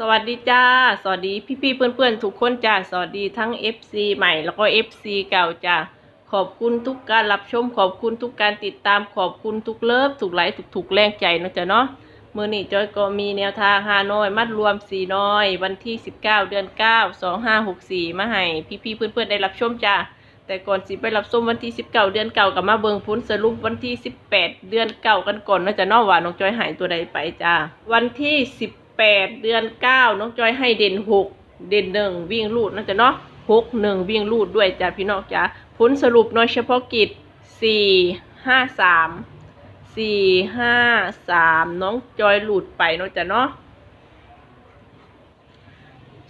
สวัสดีจ้า สวัสดีพี่ๆเพื่อนๆ ทุกคนจ้า สวัสดีทั้ง FC ใหม่แล้วก็ FC เก่าจ้า ขอบคุณทุกการรับชม ขอบคุณทุกการติดตาม ขอบคุณทุกเลิฟทุกไลค์ทุกถูกแรงใจนะจ้ะเนาะมือนี้จอยก็มีแนวทางฮานอย มัดรวมสีน้อย วันที่ 19 เดือน 9 2564 มาให้พี่ๆเพื่อนๆ ได้รับชมจ้า แต่ก่อนสิไปรับชมวันที่ 19 เดือนเก่ากับมาเบิงพุ้นสรุปวันที่ 18 เดือนเก่ากันก่อนนาะจ้ะเนาะว่าน้องจอยหายตัวใดไปจ้า วันที่ 18เดือน9น้องจอยให้เด่น6เด่นหนึ่งวิ่งลูดเนาะจ้ะเนาะ6 1วิ่งลูดด้วยจ้ะพี่น้องจ้ะผลสรุปน้อยเฉพาะกิจ4 5 3 4 5 3น้องจอยหลุดไปเนาะจ้ะเนาะ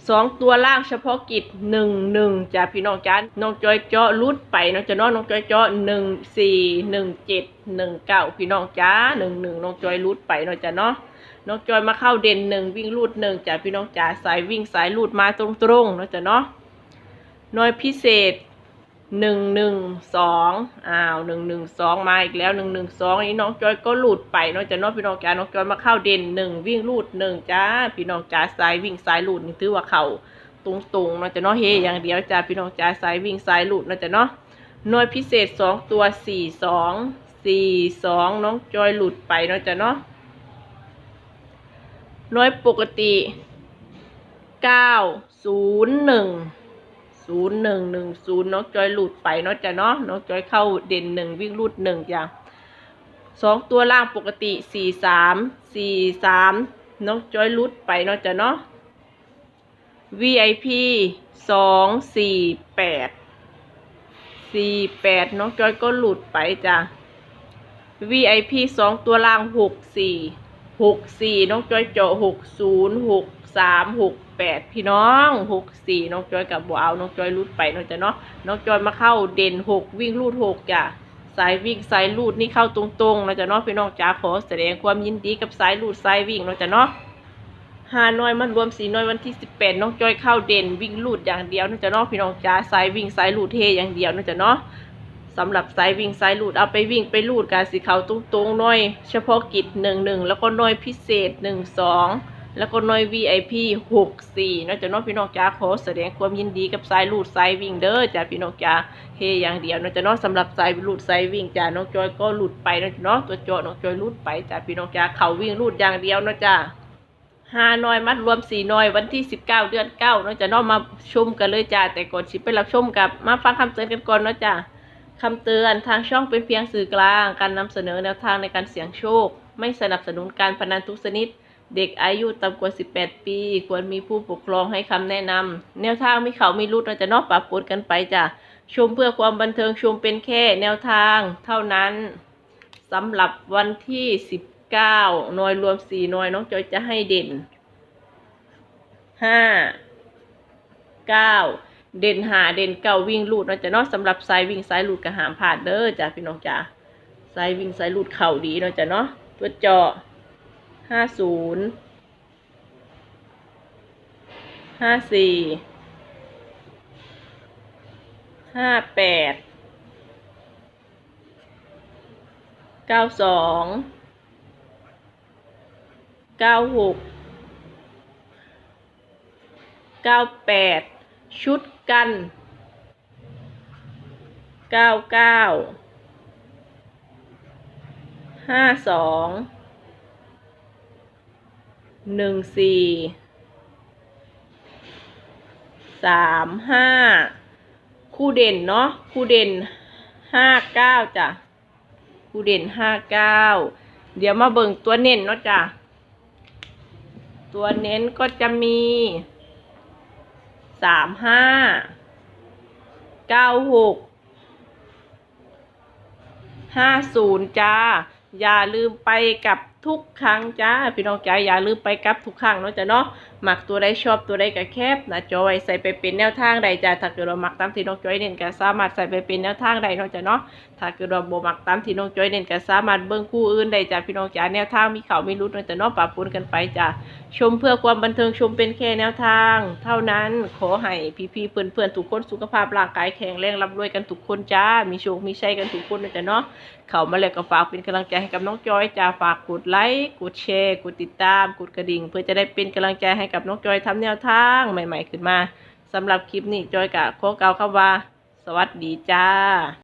สองตัวล่างเฉพาะกิจหนึ่งหนึ่งจ้ะพี่น้องจ้าน้องจอยเจาะรุดไปน้องจะน้องน้องจอยเจาะหนึ่งสี่หนึ่งเจ็ดหนึ่งเก้าพี่น้องจ้าหนึ่งหนึ่งน้องจอยรุดไปน้องจะเนาะน้องจอยมาเข้าเด่นหนึ่งวิ่งรูดหนึ่งจ้ะพี่น้องจ้าสายวิ่งสายรูดมาตรงตรงๆน้องจะเนาะน้อยพิเศษ หนึ่งหนึ่งสองอ้าวหนึ่งหนึ่งสองมาอีกแล้วหนึ่งหนึ่งสองนี้น้องจอยก็หลุดไปน้องจะเนาะพี่น้องจ้าน้องจอยมาเข้าเด่นหนึ่งวิ่งรูดหนึ่งจ้าพี่น้องจ้าสายวิ่งสายรูดนี่ถือว่าเขาตรงๆเนาะจะเนาะเฮอย่างเดียวจ้าพี่น้องจ้าสายวิ่งสายหลุดเนาะจะเนาะหน่วยพิเศษสองตัวสี่สองสี่สองน้องจอยหลุดไปเนาะจะเนาะหน่วยปกติเก้าศูนย์หนึ่ง ศูนย์หนึ่งหนึ่งศูนย์น้องจอยหลุดไปเนาะจะเนาะน้องจอยเข้าเด่นหนึ่งวิ่งหลุดหนึ่งจ้ะสองตัวล่างปกติสี่สามสี่สามน้องจอยหลุดไปเนาะจะเนาะ VIP สองสี่แปดสี่แปดน้องจอยก็หลุดไปจ้ะ VIP สองตัวล่างหกสี่หกสี่น้องจอยเจาะหกศูนย์หกสามหก แปดพี่น้องหกสี่น้องจอยกับบัวเอาน้องจอยรูดไปน้องจะเนาะน้องจอยมาเข้าเด่นหกวิ่งรูดหกจ้ะสายวิ่งสายรูดนี่เข้าตรงๆนะจะเนาะพี่น้องจ้าขอแสดงความยินดีกับสายรูดสายวิ่งนะจ๊ะเนาะหาน้อยมันรวมสีน้อยวันที่สิบแปดน้องจอยเข้าเด่นวิ่งลูดอย่างเดียวนะจ๊ะเนาะพี่น้องจ้าสายวิ่งสายลูดเทอย่างเดียวนะจ๊ะเนาะสำหรับสายวิ่งสายลูดเอาไปวิ่งไปลูดการสีเขาตรงๆน้อย เฉพาะกิจหนึ่งหนึ่งแล้วก็น้อยพิเศษหนึ่งสอง แล้วก็น้อย VIP หกสี่นะจ๊ะเนาะพี่น้องจ้าขอแสดงความยินดีกับสายลูดสายวิ่งเด้อจ้าพี่น้องจ้าเฮอย่างเดียวนะจ๊ะเนาะสำหรับสายลูดสายวิ่งจ้าน้องจอยก็หลุดไปนะจ๊ะเนาะตัวโจน้องจอยหลุดไปจ้าพี่น้องจ้าเขาวิ่งลูดอย่างเดียวนะจ้าห้าน้อยมัดรวมสี่น้อยวันที่สิบเก้าเดือนเก้าเนาะจะน้องมาชมกันเลยจ้าแต่ก่อนชิไปรับชมกับมาฟังคำเตือนกันก่อนนาะจ้าคำเตือนทางช่องเป็นเพียงสื่อกลาง การนำเสนอแนวทางในการเสี่ยงโชค ไม่สนับสนุนการพนันทุกชนิด เด็กอายุต่ำกว่า 18 ปี ควรมีผู้ปกครองให้คำแนะนำแนวทางมีเขามีรุดเราจะเนอกปรับปนกันไปจ้ะชมเพื่อความบันเทิงชมเป็นแค่แนวทางเท่านั้นสำหรับวันที่ 19หน่วยรวม 4 หน่วยน้องจอยจะให้เด่น 5 9 เด่นหาเด่นเก้าวิ่งลูดเนาะจะเนาะสำหรับสายวิ่งสายลูดก็หามผ่านเด้อจ้ะพี่น้องจ้ะสายวิ่งสายลูดเข่าดีเนาะจะเนาะตัวเจาะ 50 54 58เก้าสองเก้าหกเก้าแปดชุดกันเก้าเก้าห้าสอง หนึ่งสี่สามห้าคู่เด่นเนาะคู่เด่นห้าเก้าจ้ะคู่เด่นห้าเก้าเดี๋ยวมาเบิ่งตัวเน้นเนาะจ้ะตัวเน้นก็จะมีสามห้าเก้าหกห้าศูนย์จ้า อย่าลืมไปกับทุกครั้งจ้าพี่น้องจ้าอย่าลืมไปกับทุกครั้งเนาะจ้ะเนาะหมักตัวใดชอบตัวใดก็แคบนะจอยใส่ไปเป็นแนวทางใดจ้าถ้าเกิดเรามักตามที่น้องจอยเน้นก็สามารถใส่ไปเป็นแนวทางใดเนาะจ้ะเนาะถ้าเกิดเราบ่มักตามที่น้องจอยเน้นก็สามารถเบิ่งคู่อื่นได้จ้ะพี่น้องจ๋าแนวทางมีเขามีรุดแต่เนอกปะปนกันไปจ้ะชมเพื่อความบันเทิงชมเป็นแค่แนวทาง เท่านั้นขอให้พี่ๆเพื่อนๆทุกคนสุขภาพร่างกายแข็งแรงร่ำรวยกันทุกคนจ้ามีโชคมีชัยกันทุกคนนะจ้ะเนาะเข้ามาแล้วก็ฝากเป็นกำลังใจให้กับน้องจอยจ้าฝากกดไลค์ กดแชร์ กดติดตาม กดกระดิ่ง เพื่อจะได้เป็นกำลังใจให้กับน้องจอยทำแนวทางใหม่ ๆ ขึ้นมาสำหรับคลิปนี้จอยกะขอกล่าวคำว่า สวัสดีจ้า